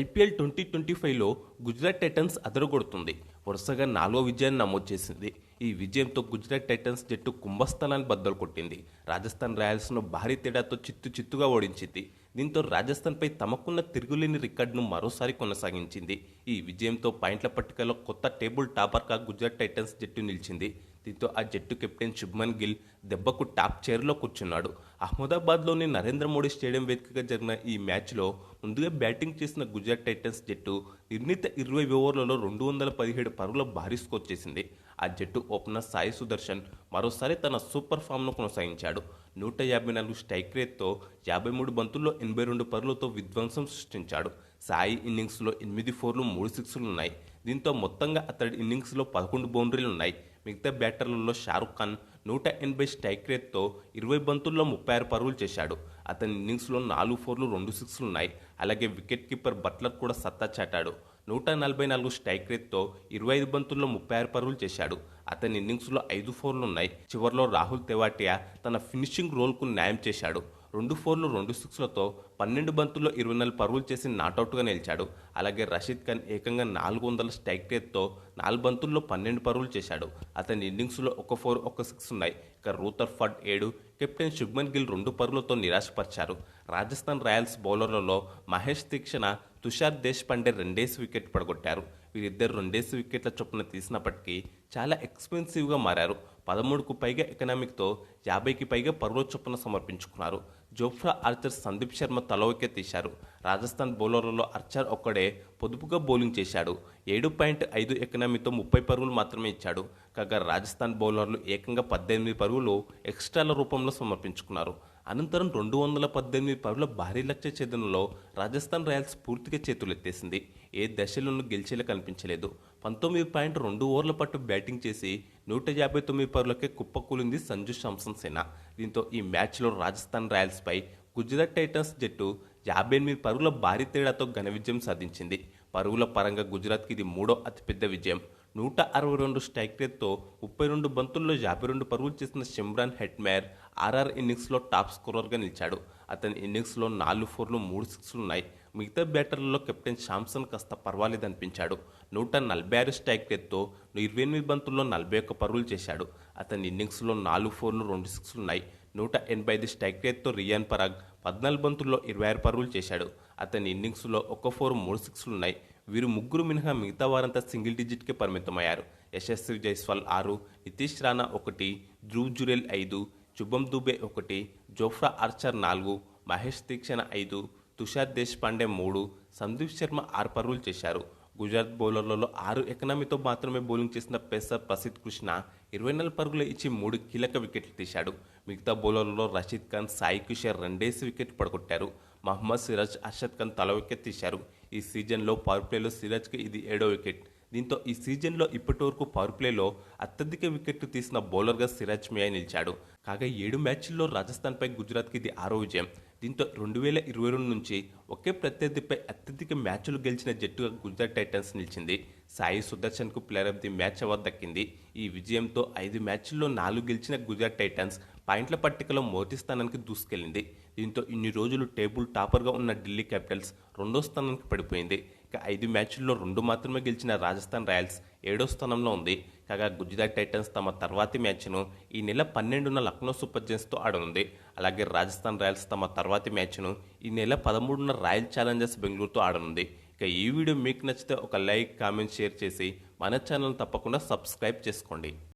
IPL twenty twenty ఫైవ్లో Gujarat Titans అదరగొడుతుంది. వరుసగా నాలుగో విజయాన్ని నమోదు చేసింది. ఈ విజయంతో గుజరాత్ టైటన్స్ జట్టు కుంభస్థలాన్ని బద్దలు కొట్టింది. రాజస్థాన్ రాయల్స్ను భారీ తేడాతో చిత్తు చిత్తుగా ఓడించింది. దీంతో రాజస్థాన్పై తమకున్న తిరుగులేని రికార్డును మరోసారి కొనసాగించింది. ఈ విజయంతో పాయింట్ల పట్టికలో కొత్త టేబుల్ టాపర్గా గుజరాత్ టైటన్స్ జట్టు నిలిచింది. దీంతో ఆ జట్టు కెప్టెన్ శుభ్మన్ గిల్ దెబ్బకు టాప్ చైర్లో కూర్చున్నాడు. అహ్మదాబాద్లోని నరేంద్ర మోడీ స్టేడియం వేదికగా జరిగిన ఈ మ్యాచ్లో ముందుగా బ్యాటింగ్ చేసిన గుజరాత్ టైటన్స్ జట్టు నిర్ణీత ఇరవై ఓవర్లలో రెండు వందల పదిహేడు పరుగుల భారీ స్కోర్ చేసింది. ఆ జట్టు ఓపెనర్ సాయి సుదర్శన్ మరోసారి తన సూపర్ ఫామ్ను కొనసాగించాడు. నూట యాభై నాలుగు స్ట్రైక్ రేట్తో యాభై మూడు బంతుల్లో ఎనభై రెండు పరులతో విధ్వంసం సృష్టించాడు. సాయి ఇన్నింగ్స్లో ఎనిమిది ఫోర్లు మూడు సిక్స్లు ఉన్నాయి దీంతో మొత్తంగా అతడి ఇన్నింగ్స్లో పదకొండు బౌండరీలు ఉన్నాయి మిగతా బ్యాటర్లలో షారుఖ్ ఖాన్ నూట ఎనభై స్ట్రైక్ రేట్తో ఇరవై బంతుల్లో ముప్పై ఆరు పరుగులు చేశాడు. అతని ఇన్నింగ్స్లో నాలుగు ఫోర్లు రెండు సిక్స్లు ఉన్నాయి. అలాగే వికెట్ కీపర్ బట్లర్ కూడా సత్తా చాటాడు. నూట నలభై నాలుగు స్ట్రైక్ రేట్తో ఇరవై ఐదు బంతుల్లో ముప్పై ఆరు పరుగులు చేశాడు. అతని ఇన్నింగ్స్లో ఐదు ఫోర్లు ఉన్నాయి. చివరిలో రాహుల్ తెవాటియా తన ఫినిషింగ్ రోల్కు న్యాయం చేశాడు. రెండు ఫోర్లు రెండు సిక్స్లతో పన్నెండు బంతుల్లో ఇరవై నాలుగు పరుగులు చేసి నాటౌట్గా నిలిచాడు. అలాగే రషీద్ ఖాన్ ఏకంగా నాలుగు వందల స్ట్రైక్ రేట్తో నాలుగు బంతుల్లో పన్నెండు పరుగులు చేశాడు. అతని ఇన్నింగ్స్లో ఒక ఫోర్ ఒక సిక్స్ ఉన్నాయి. ఇక రూతర్ ఫడ్ ఏడు కెప్టెన్ శుభ్మన్ గిల్ రెండు పరులతో నిరాశపరిచారు. రాజస్థాన్ రాయల్స్ బౌలర్లలో మహేష్ తీక్షణ తుషార్ దేశ్పాండే రెండేసి వికెట్ పడగొట్టారు. వీరిద్దరు రెండేసి వికెట్ల చొప్పున తీసినప్పటికీ చాలా ఎక్స్పెన్సివ్గా మారారు. పదమూడుకు పైగా ఎకనామిక్తో యాభైకి పైగా పరుగుల చొప్పున సమర్పించుకున్నారు. జోఫ్రా ఆర్చర్ సందీప్ శర్మ తల తీశారు. రాజస్థాన్ బౌలర్లలో ఆర్చర్ ఒక్కడే పొదుపుగా బౌలింగ్ చేశాడు. ఏడు పాయింట్ ఐదు ఎకనామీతో ముప్పై పరుగులు మాత్రమే ఇచ్చాడు. కాగా రాజస్థాన్ బౌలర్లు ఏకంగా పద్దెనిమిది పరుగులు ఎక్స్ట్రాల రూపంలో సమర్పించుకున్నారు. అనంతరం రెండు వందల పద్దెనిమిది పరుగుల భారీ లక్ష్య ఛేదనలో రాజస్థాన్ రాయల్స్ పూర్తిగా చేతులెత్తేసింది ఏ దశలోనూ గెలిచేలా కనిపించలేదు. పంతొమ్మిది పాయింట్ రెండు ఓవర్ల పట్టు బ్యాటింగ్ చేసి నూట యాభై తొమ్మిది పరులకే కుప్పకూలింది సంజు శాంసన్ సేన. దీంతో ఈ మ్యాచ్లో రాజస్థాన్ రాయల్స్పై గుజరాత్ టైటన్స్ జట్టు యాభై ఎనిమిది పరుగుల భారీ తేడాతో ఘన విజయం సాధించింది. పరుగుల పరంగా గుజరాత్కి ఇది మూడో అతిపెద్ద విజయం. నూట అరవై రెండు స్ట్రైక్ రేట్తో ముప్పై రెండు బంతుల్లో యాభై రెండు పరుగులు చేసిన షిమ్రాన్ హెట్మేర్ ఆర్ఆర్ ఇన్నింగ్స్లో టాప్ స్కోరర్గా నిలిచాడు. అతని ఇన్నింగ్స్లో నాలుగు ఫోర్లు మూడు సిక్స్లు ఉన్నాయి. మిగతా బ్యాటర్లలో కెప్టెన్ శాంసన్ కాస్త పర్వాలేదనిపించాడు. నూట నలభై ఆరు స్ట్రైక్ రేట్తో ఇరవై ఎనిమిది బంతుల్లో నలభై ఒక్క పరుగులు చేశాడు. అతని ఇన్నింగ్స్లో నాలుగు ఫోర్లు రెండు సిక్స్లు ఉన్నాయి. నూట ఎనభై ఐదు స్ట్రైక్ రేట్తో రియాన్ పరాగ్ పద్నాలుగు బంతుల్లో ఇరవై ఆరు పరుగులు చేశాడు. అతని ఇన్నింగ్స్లో ఒక్క ఫోర్ మూడు సిక్స్లు ఉన్నాయి. వీరు ముగ్గురు మినహా మిగతా వారంతా సింగిల్ డిజిట్కే పరిమితమయ్యారు. యశస్వి జైస్వాల్ ఆరు నితీష్ రాణా ఒకటి ధ్రువ్ జురేల్ ఐదు శుభం దుబే ఒకటి జోఫ్రా ఆర్చర్ నాలుగు మహేష్ దీక్షణ ఐదు తుషార్ దేశ్పాండే మూడు సందీప్ శర్మ ఆరు పరుగులు చేశారు. గుజరాత్ బౌలర్లలో ఆరు ఎకనామీతో మాత్రమే బౌలింగ్ చేసిన పేసర్ ప్రసిద్ కృష్ణ ఇరవై నాలుగు పరుగులు ఇచ్చి మూడు కీలక వికెట్లు తీశాడు. మిగతా బౌలర్లలో రషీద్ ఖాన్ సాయి కిషోర్ రెండేసి వికెట్ పడగొట్టారు. మహమ్మద్ సిరాజ్ అర్షద్ ఖాన్ తల వికెట్ తీశారు. ఈ సీజన్లో పవర్ ప్లేలో సిరాజ్కి ఇది ఏడో వికెట్. దీంతో ఈ సీజన్లో ఇప్పటివరకు పవర్ ప్లేలో అత్యధిక వికెట్లు తీసిన బౌలర్గా సిరాజ్ మియా నిలిచాడు. కాగా ఏడు మ్యాచ్ల్లో రాజస్థాన్పై గుజరాత్కి ఇది ఆరో విజయం. దీంతో రెండు వేల ఇరవై రెండు నుంచి ఒకే ప్రత్యర్థిపై అత్యధిక మ్యాచ్లు గెలిచిన జట్టుగా గుజరాత్ టైటన్స్ నిలిచింది. Sai సుదర్శన్కు player of the match award దక్కింది. ఈ విజయంతో ఐదు మ్యాచ్ల్లో నాలుగు గెలిచిన గుజరాత్ టైటన్స్ పాయింట్ల పట్టికలో మొదటి స్థానానికి దూసుకెళ్ళింది దీంతో ఇన్ని రోజులు టేబుల్ టాపర్గా ఉన్న ఢిల్లీ క్యాపిటల్స్ రెండో స్థానానికి పడిపోయింది. ఇక ఐదు మ్యాచ్ల్లో రెండు మాత్రమే గెలిచిన రాజస్థాన్ రాయల్స్ ఏడో స్థానంలో ఉంది. కాగా గుజరాత్ టైటన్స్ తమ తర్వాతి మ్యాచ్ను ఈ నెల పన్నెండున లక్నో సూపర్ జెయిన్స్తో ఆడనుంది. అలాగే రాజస్థాన్ రాయల్స్ తమ తర్వాతి మ్యాచ్ను ఈ నెల పదమూడున రాయల్ ఛాలెంజర్స్ బెంగళూరుతో ఆడనుంది. ఇక ఈ వీడియో మీకు నచ్చితే ఒక లైక్ కామెంట్ షేర్ చేసి మన ఛానల్ తప్పకుండా సబ్స్క్రైబ్ చేసుకోండి.